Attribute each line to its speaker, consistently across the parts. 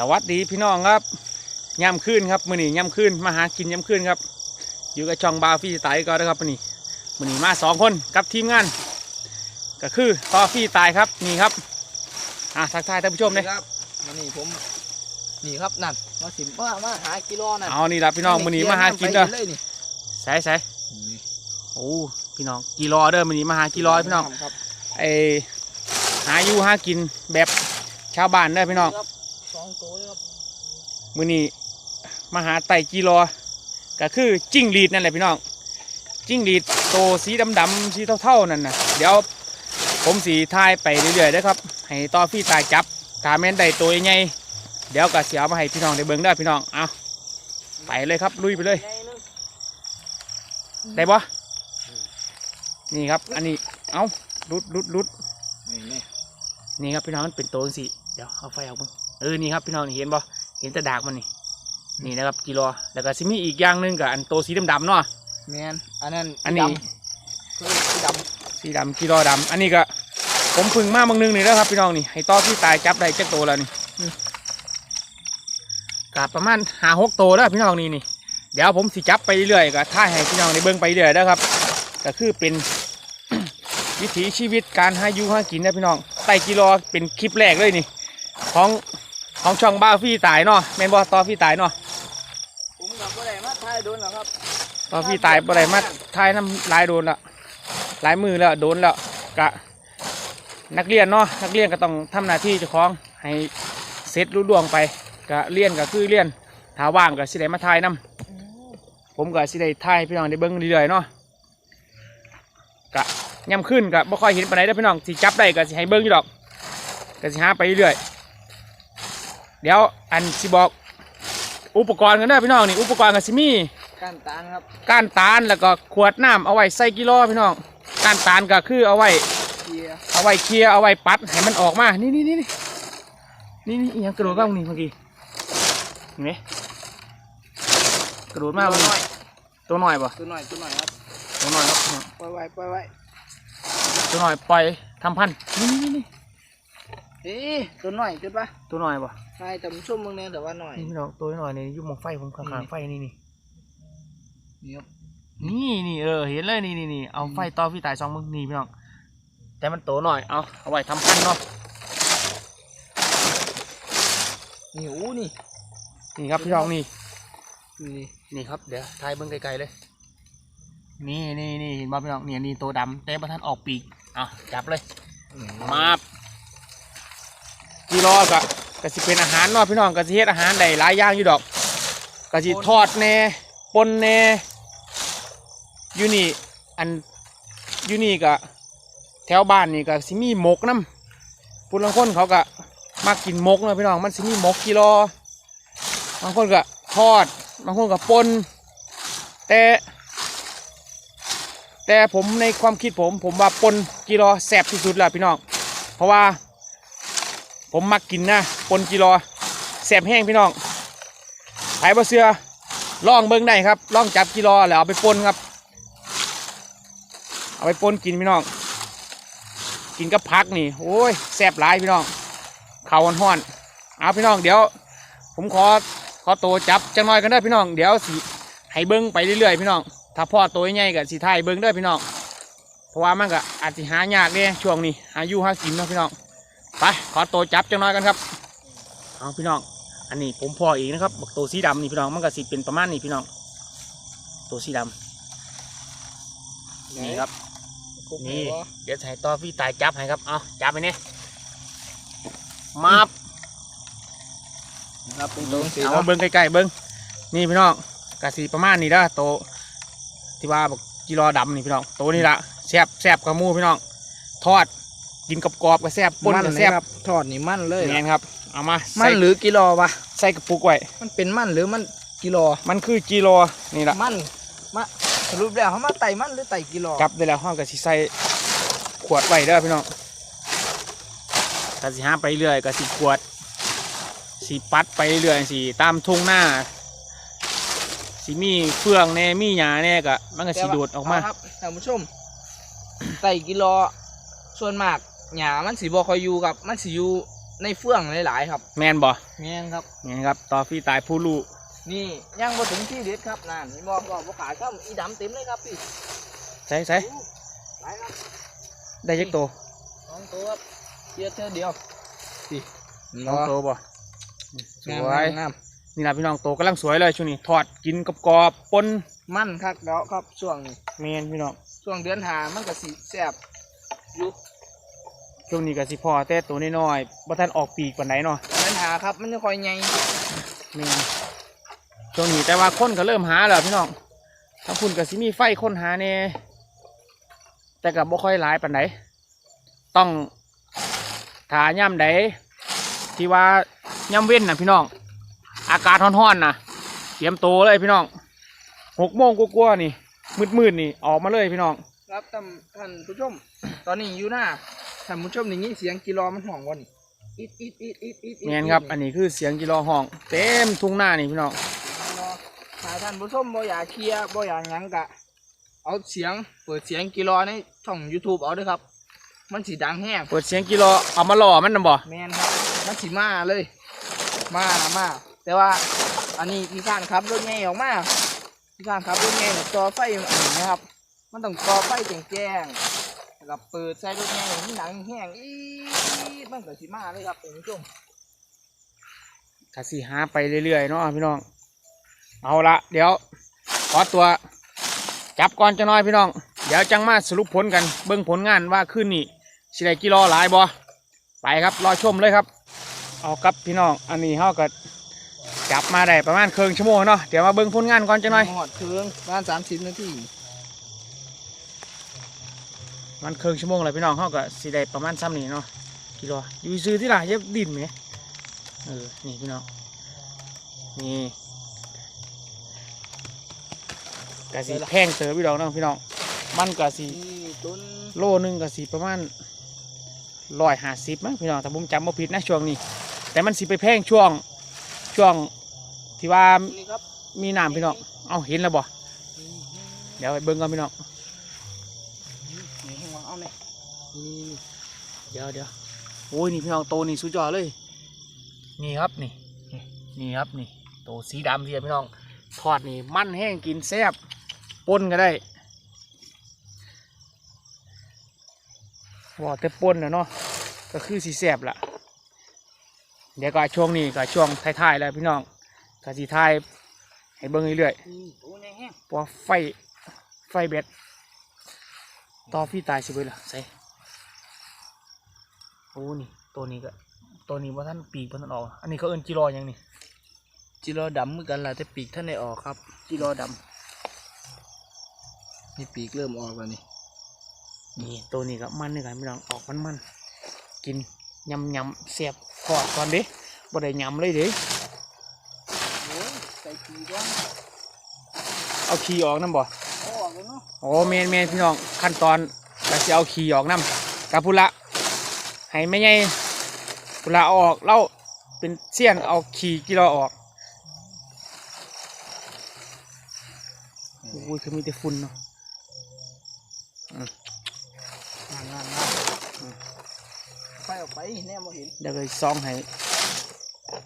Speaker 1: สวัสดีพี่น้องครับย่ำขึ้นครับมือนี้ย่ำขึ้นมาหากินย่ำขึ้นครับ อยู่กับช่องบาฟี่ตายก็นะครับมือนี้มือนี้มาสองคนกับทีมงาน ก็คือต่อฟี่ตายครับนี่ครับอะทักทายท่านผู้ชมเลย
Speaker 2: ครับวันนี้ผมนี่ครับนั่นมาสิมามาหากิโลนั่น
Speaker 1: เอานี่ละพี่น้องมือนี้มาหากินเด้อ
Speaker 2: ไปเลยนี่
Speaker 1: ใส่ใส่โอ้พี่น้องกีรอเด้อมือนี้มาหากีรอพี่น้อง
Speaker 2: ครับ
Speaker 1: ไอหาอยู่หากินแบบชาวบ้านเด้อพี่น้อง
Speaker 2: ครับ สองตัวเลยครับ
Speaker 1: มือนี้มาหาไต่กีรอก็คือจิ้งหรีดนั่นแหละพี่น้อง จิ้งหรีดโตสีดำๆสีเท่าๆนั่นนะเดี๋ยวผมสีทายไปเรื่อยๆนะครับ ให้ต่อพี่ตายจับตาแม่นได้ตัวใหญ่ๆเดี๋ยวก็เสียมาให้พี่น้องได้เบิ่งได้อพี่น้องเอาไปเลยครับลุยไปเลย
Speaker 2: ใหญ่นึง
Speaker 1: ได้ปะนี่ครับ อันนี้เอารุดรุดรุด
Speaker 2: นี่นี่
Speaker 1: นี่ครับพี่น้องมันเป็นตัวสิเดี๋ยวเอาไฟเอาเบิ่ง เออนี่ครับพี่น้องนี่เห็นปะเห็นแต่ดากมันนี่นี่นะครับกิโลแล้วก็ซิมีอีกอย่างหนึงกับอันโตวสีดำๆเนาะ
Speaker 2: แมนอันนั้น
Speaker 1: อันนี้
Speaker 2: ดำคือสีด
Speaker 1: สีดำกิโลดำอันนี้ก็ผมพึ่งมาบางนึงนี่แล้วครับพี่น้องนี่ให้ต่อพี่ตายจับได้จักโตวแล้วนี่กับประมาณหาหกโตวแล้วพี่น้องนี่นี่เดี๋ยวผมสิจับไปเรื่อยๆก็ท่ายให้พี่น้องในเบิ้งไปเรื่อยนะครับก็คือเป็นวิถีชีวิตการหาอยู่หากินนะพี่น้องไต่กิโลเป็นคลิปแรกเลยนี่ ของ ของช่องบ้าฟี่ตายเนาะแมนบอต่อฟี่ตายเนาะ
Speaker 2: ผมกับบ่ได้มาถ่ายโดนหรอกครับ
Speaker 1: ต่อฟี่ตายบ่ได้มาทายน้ำลายโดนละลายมือแล้วโดนแล้วกะนักเรียนเนาะนักเรียนก็ต้องทำหน้าที่เจ้าของให้เสร็จรุ่ล่วงไปก็เรียนก็คือเรียนถ้าว่างก็สิได้มาทายน้ำผมก็สิได้ทายพี่น้องได้เบิ่งเรื่อยๆเนาะกะย่ำขึ้นก็บ่ค่อยเห็นปานใดเด้พี่น้องสิจับได้ก็สิให้เบิ่งอยู่ดอกก็สิหาไปเรื่อยๆ เดี๋ยวอันสิบอกอุปกรณ์กันเด้อพี่น้องนี่อุปกรณ์ก็สิมี
Speaker 2: ก้านตางครับ
Speaker 1: ก้านตาลแล้วก็ขวดน้ำเอาไว้ใส่กิโลพี่น้องก้านตาลก็คือเอาไว้
Speaker 2: เกียร์
Speaker 1: เอาไว้เคลียร์เอาไว้ปัดให้มันออกมานี่นี่นี่นี่นี่นี่อีหยังกระโดดบ้างนี่เมื่อกี้เห็นไหมกระโดดมาก
Speaker 2: ตัว
Speaker 1: เลย
Speaker 2: น้อย
Speaker 1: ตัวหน่อยป่ะ
Speaker 2: ตัวน้อยตัวน้อยครับ
Speaker 1: ตัวหน่อยครับ
Speaker 2: ปล่อยไว้ปล่อยไว้
Speaker 1: ตัวหน่อยปล่อยทำพันธุ์นี่นี่นี่
Speaker 2: เอ๊ะตัวน้อยจุดปะ
Speaker 1: ตัวหน่อยป่ะ
Speaker 2: ใช่แต่ผมชุ่มมึงเนี่ยแต่ว่าน้อย
Speaker 1: นี่พี่น้องตัวหน่อยนี่อยุ่หมองไฟผมข้างๆไฟนี่นี่
Speaker 2: นี่ครับ
Speaker 1: นี่นี่เออเห็นเลยนี่นี่นี่เอาไฟต่อพี่ตายสองมึงนี่พี่น้องแต่มันโตหน่อยเอาเอาไว้ทำพันธุ์เนาะ
Speaker 2: นี่โอ้นี่
Speaker 1: นี่ครับพี่น้องนี่
Speaker 2: นี่
Speaker 1: นี่ครับเดี๋ยวถ่ายเบิ้งไกลๆเลยนี่นี่นี่เห็นบ่พี่น้องเนี่ยนี่ตัวดำแต่ประท่านออกปีกอะจับเลยมา กีรอกะกสิเป็นอาหารนาะพี่น้องกะสิเฮ็ดอาหารได้หลายอย่างอยู่ดอกกะสิทอดแน่ปนแน่อยู่นี่อันอยู่นี่กะแถวบ้านนี่กะสิมีหมกน้ำผู้ลางคนเขากะมากินหมกเนาะพี่น้องมันสิมีหมกกีรอบางคนกะทอดบางคนกะปนแต่แต่ผมในความคิดผมผมว่าปนกิโลแซ่บที่สุดแล้วพี่น้อง เพราะว่า ผมมักกินนะปนกิโลแซ่บแห้งพี่น้องไผ่บะเสือล่องเบิ้งได้ครับล่องจับกิโลแล้วเอาไปปนครับ เอาไปปนกินพี่น้อง กินกับผักนี่โอ้ยแซ่บหลายพี่น้องเข้าห้อนเอาพี่น้องเดี๋ยว ผมขอขอตัวจับจังน้อยกันเด้พี่น้องเดี๋ยวสิให้เบิ้งไปเรื่อยๆพี่น้อง ถ้าพ่อตัวใหญ่กับสีไทยเบิ้งเด้พี่น้องเพราะว่ามันก็อาจจะหายากเนี่ยช่วงนี้หาอยู่หากินเนาะพี่น้อง ไปขอตัวจับจังน้อยกันครับเอาพี่น้อง อันนี้ผมพ่อเองนะครับบอกตัวสีดำนี่พี่น้องมันก็สิเป็นประมาณนี้พี่น้อง ตัวสีดำนี่ครับนี่เดี๋ยวจะให้ต่อพี่ตายจับให้ครับเอาจับไปนี่มาบ
Speaker 2: ครับเป็นตัวสี
Speaker 1: เอา
Speaker 2: เนาะ
Speaker 1: มาเบิ้งใกล้ๆเบิ้งนี่พี่น้องกะสีประมาณนี้เด้อโตวที่ว่าบอกกิโลดำนี่พี่น้องโตวนี่ละแซ่บแซ่บกระมูพี่น้อง ทอด กินกับกรอบๆก็แซ่บปน
Speaker 2: มัน
Speaker 1: ก็
Speaker 2: เลย
Speaker 1: แซ่บ
Speaker 2: ครับทอดนี่มันเลย
Speaker 1: แมนครับ เอามา
Speaker 2: มั
Speaker 1: ใส่
Speaker 2: นหรือกิโลวะ
Speaker 1: ใส่กระปุกไว้
Speaker 2: มันเป็นมันหรือมันกิโล
Speaker 1: มันคือกิโลนี่ละ
Speaker 2: มันมาสรุปแล้วเขามาไต่มันหรือไต่กิโล
Speaker 1: จับได้แล้วห้องก็สิใส่ขวดไว้เด้อพี่น้องก็สิหาไปเรื่อยก็สิขวดสิปัดไปเรื่อยสิตามทุ่งหน้าสิมีเฟืองแน่มีหญ้าแน่ก็มันก็สิดูดออกมา
Speaker 2: เครับท่านผู้ชมไต่กิโลส่วนมาก หญ้ามันสีบอคอยอยู่กับมันสีอยู่ในเฟื่องหลายๆครับ
Speaker 1: แมนบ่
Speaker 2: แม่นครับ
Speaker 1: แมนครับต่อฟรีตายผู้รู้
Speaker 2: นี่ยังมาถึงที่เด็ดครับนั่นที่บอกว่าบ่ขายครับอีดำเต็มเลยครับพี่
Speaker 1: ใส่ใส่
Speaker 2: หลายครับ
Speaker 1: ได้ยักโต
Speaker 2: สองตัวครับเทียบเท่าเดียวพี่
Speaker 1: สองโตบ่ส
Speaker 2: งาม
Speaker 1: วย
Speaker 2: งาม
Speaker 1: นี่นะพี่น้องโตกำลังสวยเลยช่วงนี้ทอดกินกรอบๆปน
Speaker 2: มันคักแล้วครับช่วงนี้
Speaker 1: แมนพี่น้อง
Speaker 2: ช่วงเดือนหามันก็สิแซ่บอยู่
Speaker 1: ช่วงนี้ก็สิพอแต่ตัวน้อยๆบ่ทันออกปีกปานใดเนาะ
Speaker 2: เดือนหาครับมันจะคอยใหญ่
Speaker 1: แมนช่วงนี้แต่ว่าคนก็เริ่มหาแล้วพี่น้องทั้งคุณก็สิมีไฟคนหาแน่แต่ก็บ่ค่อยหลายปานใดต้องถาย่ำใดที่ว่าย่ำเว้นน่ะพี่น้อง อากาศร้อนๆน่ะเตรียมโตวเลยพี่น้องหกโมงกว่าๆนี่มืดๆนี่ออกมาเลยพี่น้อง
Speaker 2: ครับท่านท่านผู้ชม ตอนนี้อยู่หน้า ท่านผู้ชมอย่างนี้เสียงกิโลมันห่องวันอิดอิดอิดอิดอิดอิด
Speaker 1: แมนครับ อันนี้คือเสียงกิโลห้อง เต็มทุ่งหน้านี่พี่น้อง
Speaker 2: ถ้าท่านผู้ชมบ่อยากเคลียร์บ่อยากหยังกะ เอาเสียงเปิดเสียงกิโลในช่อง YouTube เอาเด้วยครับ มันสีดังแห้ง
Speaker 1: เปิดเสียงกิโลเอามาหล่อมันนะบ่
Speaker 2: แมนครับมันสีมาเลย มามาแต่ว่าอันนี้พี่ข้านครับรถเมย์ออกมาพี่ข้านครับรถเมย์เนี่ยจอไฟอันนี้นะครับ มันต้องจอไฟแจ้งๆแล้ว ก็เปิดใส่รถเมย์ที่หนังแห้งอีดมันก็สีมาเลยครับท่านผู้ชม
Speaker 1: กะสิหาไปเรื่อยๆเนาะพี่น้อง เอาละเดี๋ยว ขอตัว จับก่อนจะน้อยพี่น้อง เดี๋ยวจังมาสรุปผลกันเบิ่งผลงานว่าขึ้นนี่สิได้กิโลหลายบ่ไปครับรอชมเลยครับ เอาครับพี่น้อง อันนี้เฮาก็จับมาได้ประมาณครึ่งชั่วโมงเนาะเดี๋ยวมาเบิ่งผลงานก่อนจะน้อย
Speaker 2: หอดเครื่องประมาณสามสิบนาที
Speaker 1: มันครึ่งชั่วโมงเลยพี่น้องเฮาก็สิได้ประมาณซ้ำนี่เนาะกิโลอยู่ซื้อที่ล่ะอย่าดิ้นไหมเออนี่พี่น้องนี่กะสิแพงเติบพี่น้องเนาะพี่น้องมันกะสิ
Speaker 2: นี่ต้น
Speaker 1: โลหนึงกะสิประมาณร้อยห้าสิบมั้งพี่น้องแต่ผมจำไม่ผิดนะช่วงนี้ แต่มันสิไปแพงช่วงช่วงที่ว่า
Speaker 2: นี่ครับ
Speaker 1: มีน้ำพี่น้องเอาเห็นแล้วบ่เดี๋ยวไปเบิ่งกันพี่น้อง
Speaker 2: เดี๋
Speaker 1: ยวเดี๋ยวโอ้ยนี่พี่น้องโตนี่สุดยอดเลย นี่ครับนี่ นี่นี่ครับนี่โตสีดำทีเดียวพี่น้องทอดนี่มันแห้งกินแซ่บป่นก็ได้ว่าแต่ป่นนะเนาะก็คือสีแซ่บละเดี๋ยวก็ช่วงนี้ก็ช่วงท้ายๆแล้วพี่น้องก็สีท้ายให้เบิ่งเรื่อย
Speaker 2: นี่ตัวใหญ่แห้ง
Speaker 1: ๆเพราะว่าไฟไฟเบ็ดต่อพี่ตายสิเบิดละใส่ โอ้นี่ตัวนี้ก็ตัวนี้ว่าท่านปีกว่าท่านออก อันนี้เขาเอิ้นจิรอหยังนี่
Speaker 2: จิโร่ดำเหมือนกันแหละแต่ปีกท่านได้ออกครับ
Speaker 1: จิรอด
Speaker 2: นี่ปีกเริ่มออกแล้วนี่ำ
Speaker 1: นี่ตัวนี้ก็มันนี่กันพี่น้องออกมันมันๆกินยำยำเสียบกอดก่อนเด้บ่ได้ยำเลยเด้
Speaker 2: โอ้ยใส่ปีกว่า
Speaker 1: เอาขี้ออกน้ำบ่
Speaker 2: เอาออกเลยเนาะ
Speaker 1: โอ้เมนเมนพี่น้องขั้นตอนก็สิเอาขี้ออกน้ำกับพุละ ให้ไม่ใหญ่พุละเอาออกเล่าเป็นเสี้ยนเอาขี้จิรอออกโอ้ยคือมีแต่ฝุ่นเนาะ
Speaker 2: งานงานงานไปออกไปแน่มาเห็น
Speaker 1: เดี๋ยวเลยซองให้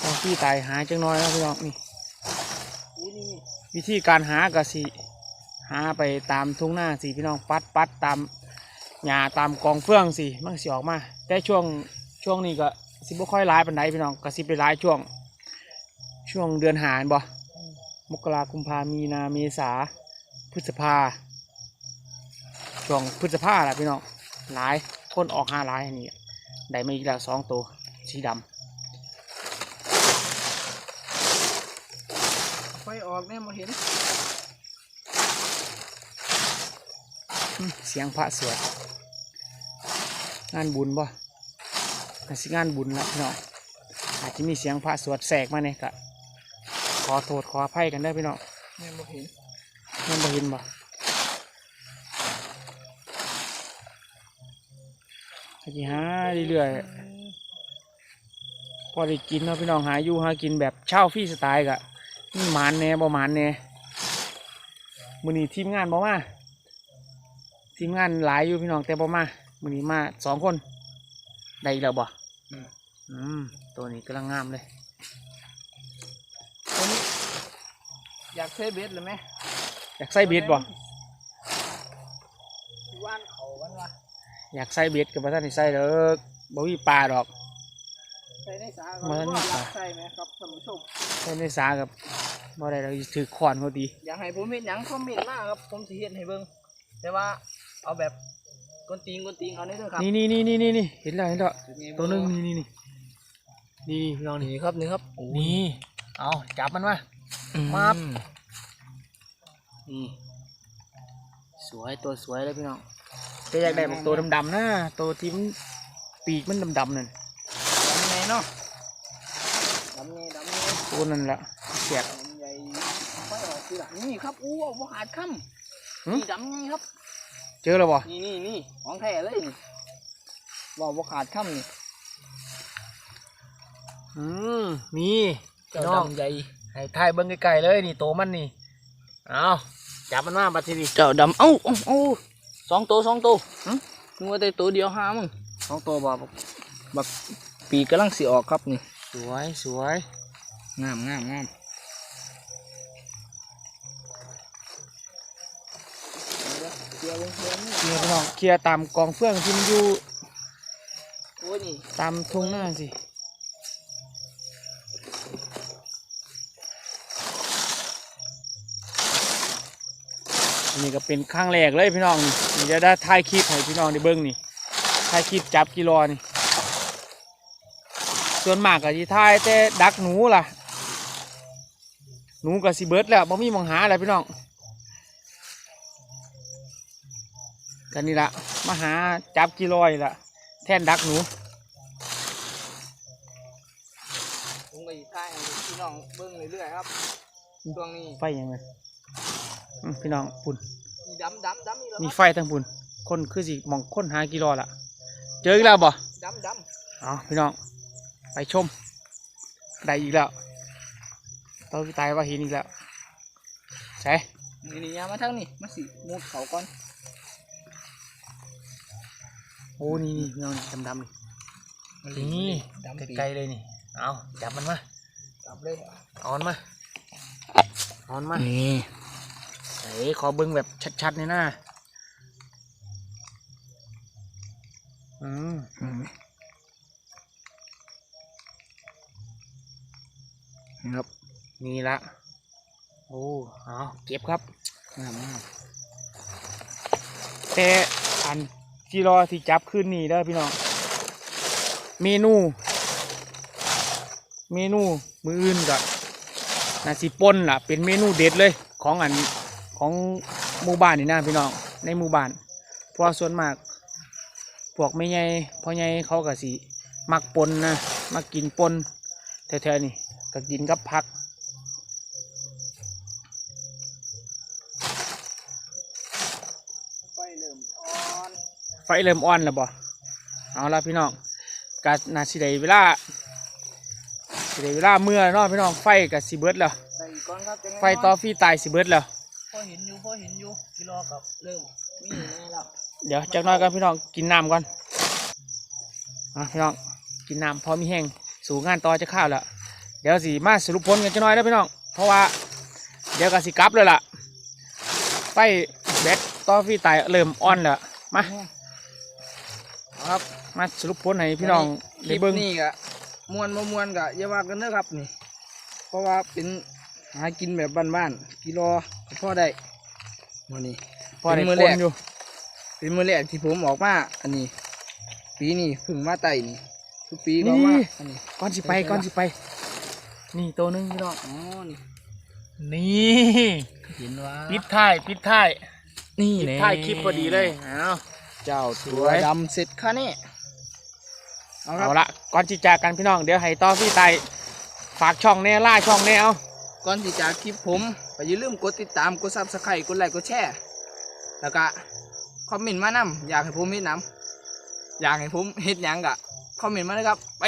Speaker 1: ซองพี่ตายหาจังน้อยนะพี่น้องนี่
Speaker 2: นี่นี่นี่
Speaker 1: วิธีการหากะสิหาไปตามทุ่งหน้าสิพี่น้องปัดปัดตามหญ้าตามกองเฟืองสิมันก็สิออกมา แต่ช่วงช่วงนี้ก็สิบ่ค่อยร้ายปานใดพี่น้องก็สิไปร้ายช่วง ช่วงเดือนหาเห็นบ่มกราคุมภามีนาเมษาพฤษภาช่วงพฤษภาแหละพี่น้องหลายคนออกหาหลายอันนี้ได้มาอีกแล้วสองตัวสีดำ
Speaker 2: ไปออกแน่มาเห็น
Speaker 1: อืมเสียงพระสวด งานบุญบ่อาจสิงานบุญละพี่น้องอาจจะมีเสียงพระสวดแสกมาเนี่ยกะขอโทษขออภัยกันได้อพี่น้อง
Speaker 2: แน่มาเห็น
Speaker 1: มันบ่เห็นบ่อาจจะหาเรื่อยๆพอได้กินเนาะพี่น้องหาอยู่หากินแบบเช่าฟรีสไตล์กะนี่หมานแหน่บ่หมานแหน่มื้อนี้ทีมงานบ่มาทีมงานหลายอยู่พี่น้องแต่บ่มา มื้อนี้มาสองคนได้อีกแล้วบ่อืมตัวนี้กำลังงามเลย
Speaker 2: ตัวนี้อยากเทเบ็ดเลยไหม
Speaker 1: อยากใส่เบ็ดบ่
Speaker 2: ว่านเขาวันวะ
Speaker 1: อยากใส่เบ็ดกับพระท่านได้ใส่เด้อบ่มีปลาดอก
Speaker 2: ใส่ในสา
Speaker 1: มัน
Speaker 2: ว่า
Speaker 1: มี
Speaker 2: อยา
Speaker 1: สา
Speaker 2: กใส่ไหมครับท่านผู้ชม
Speaker 1: ใส่ในสากับบ่ได้เราถือขวานเขาดี
Speaker 2: อยากให้ผมเห็นหยังคอมเมนต์มาครับผมสิเห็นให้เบิ่งแต่ว่าเอาแบบ กวนตีนกวนตีนเอาได้ด้วยครับ
Speaker 1: นี่นี่นี่นี่นี่นี่เห็นแล้วเห็นแล้วตัวหนึงนี่นี่นี่นี่พี่น้องนี่
Speaker 2: นี่ครับนี่ครับ
Speaker 1: นี่เอาจับมันมามาบนี่สวยตัวสวยเลยพี่น้องแต่อยากได้บอกตัวดำๆนะตัวที่มันปีกมันดำๆนั่น
Speaker 2: ดำไงเนาะดำไงดำไง
Speaker 1: ตัวนั่นแหละเสียบ
Speaker 2: ดำใหญ่ค่อยออกทีหลังนี่ครับอู้เอาบ่ขาดค
Speaker 1: หึำ
Speaker 2: นี่ดำไงครับ
Speaker 1: เจอแล้วบ่
Speaker 2: นี่นี่นี่ของแท้เลยนี่ว่าบ่ขาดคำนี่
Speaker 1: อืมมี
Speaker 2: เจ้า
Speaker 1: พี่น้อง
Speaker 2: ดำใหญ่
Speaker 1: ให้ทายเบิ้งไกลๆเลยนี่โตมันนี่เอาจับมันมาบัดทีนี้
Speaker 2: เจ้าดำเอ้าเอ้าเอ้าสองตัวสองตัวหึนึกว่าแต่ตัวเดียวหามึง
Speaker 1: สองตัวบ่
Speaker 2: บักปีกกำลังสิออกครับนี่
Speaker 1: สวยสวย
Speaker 2: งามงามงาม เดี๋ยวเดี๋ยวเดี๋ยวเดี๋ยวนี่
Speaker 1: นี่พี่น้องเคลียร์ตามกองเฟื่องที่มันอยู่
Speaker 2: โอ้ยนี่
Speaker 1: ตามทุ่งหน้าสิอันนี่ก็เป็นครั้งแรกเลยพี่น้องนี่นี่จะได้ถ่ายคลิปให้พี่น้องได้เบิ้งนี่ถ่ายคลิปจับกิโลนี่ ส่วนมากก็สิถ่ายแต่ดักหนูล่ะ หนูกับสิเบิร์ดแล้วบ่มีหมองหาอะไรพี่น้อง กันนี่ละมาหาจับกิโลนี่ละแท่นดักหนู
Speaker 2: ผมก็อยู่ใต้พี่น้องเบิ้งเรื่อยๆครับช่วงนี้
Speaker 1: ไฟยังไงอืมพี่น้องปุ่น
Speaker 2: มีดำดำดำนี่แล้ว
Speaker 1: มี
Speaker 2: ครับ
Speaker 1: ไฟทั้งปุ่นคนคือสิมองค้นหากิโลละเจออีกแล้วบ่
Speaker 2: ดำด
Speaker 1: เอาพี่น้องไปชมได้อีกแล้วตัวพี่ตายว่าเห็นอีกแล้วใช่ำ
Speaker 2: นี่นี่ยามาทั้งนี่มาสิมุดเขาก่อน
Speaker 1: โอ้นี่นี่พี่น้องดำๆนี่นี่
Speaker 2: ดำปี
Speaker 1: ไกลๆเลยนี่ เอาจับมันมา
Speaker 2: จับเลย
Speaker 1: เอามันมาเอามันมา
Speaker 2: นี่
Speaker 1: ไหนขอเบิ้งแบบชัดๆนี่นะอืม
Speaker 2: ครับ
Speaker 1: นี่ละโอ้เอาเก็บครับ
Speaker 2: งามมาก
Speaker 1: แต่อัน ที่รอที่จับขึ้นนี่เด้อพี่น้อง เมนู เมนูมืออื่นกับนาสิปนล่ะ เป็นเมนูเด็ดเลย ของอันของหมู่บ้านนี่นะพี่น้อง ในหมู่บ้าน เพราะส่วนมาก พวกไม่ใหญ่พ่อใหญ่เขาก็สิมักปนนะ มักกินปนแถวๆนี่ก็กินกับผัก
Speaker 2: ไฟเริ่มอ่อน
Speaker 1: ไฟเริ่มอ่อนแล้วบ่เอาละพี่น้องกะนาสิได้เวลาสิได้เวลาเมื่อเนาะพี่น้องไฟกับสิเบิดแล้ว
Speaker 2: ใส่อีกก่อนครับจัง
Speaker 1: ไฟต่อฟรีตายสิเบิดแล้ว
Speaker 2: พอเห็นอยู่พอเห็นอยู่กิโลกับเริ่มมีอยู่แน่แล้ว
Speaker 1: เดี๋ยวจากหน้อยกันพี่น้องกินน้ำก่อนอะพี่น้องกินน้ำพอมีแห้งสู่งานต่อจะข้าวแล้วเดี๋ยวสิมาสรุปผลกันจะน้อยนะพี่น้องเพราะว่า เดี๋ยวก็สิกลับเลยล่ะไฟแบตต่อฟรีตายเริ่มอ่อนแล้วมาเอา ครับมาสรุปผลให้พี่น้อง
Speaker 2: ค
Speaker 1: ได้
Speaker 2: ลิป
Speaker 1: เบิ่ง
Speaker 2: นี่กะมวนบ่มวนกะอย่าว่ากันเด้อครับนี่ เพราะว่าเป็นหากินแบบบ้านๆกิโลก็พอได้มื้อนี้
Speaker 1: พอได้
Speaker 2: เป็นมื้อ
Speaker 1: ป
Speaker 2: แร
Speaker 1: น
Speaker 2: ก
Speaker 1: อยู่
Speaker 2: เป็นมื้อแรกที่ผมออกมาอันนี้ ปีนี้เพึ่งมาไต่นี่ทุกปีก็มาอันนี้
Speaker 1: ก่อนสิไปก่อนสิไป นี่ตัวหนึงพี่น้อง
Speaker 2: อ๋อนี่
Speaker 1: นี่
Speaker 2: เห็นว่า
Speaker 1: ปิดท้ายปิดท้าย
Speaker 2: นี่
Speaker 1: ปิด
Speaker 2: แน่
Speaker 1: ท้ายคลิปพอดีเลยเอา
Speaker 2: เจ้า
Speaker 1: ส
Speaker 2: ตัว
Speaker 1: วย
Speaker 2: ดำเสร็จค่ะนี่เอาครั
Speaker 1: เอา
Speaker 2: บ
Speaker 1: ละก่อนจิจากกันพี่น้องเดี๋ยวให้ต่อพี่ไตฝากช่องแน่ล่าช่องแน่เอา
Speaker 2: ก่อนที่จะคลิปผมก็อย่าลืมกดติดตาม กดซับสไครต์กดไลค์ กดแชร์ แล้วก็คอมเมนต์มานำอยากให้ผมเฮ็ดน้ำอยากให้ผมเฮ็ดหยังกะคอมเมนต์มาเลยครับ ไป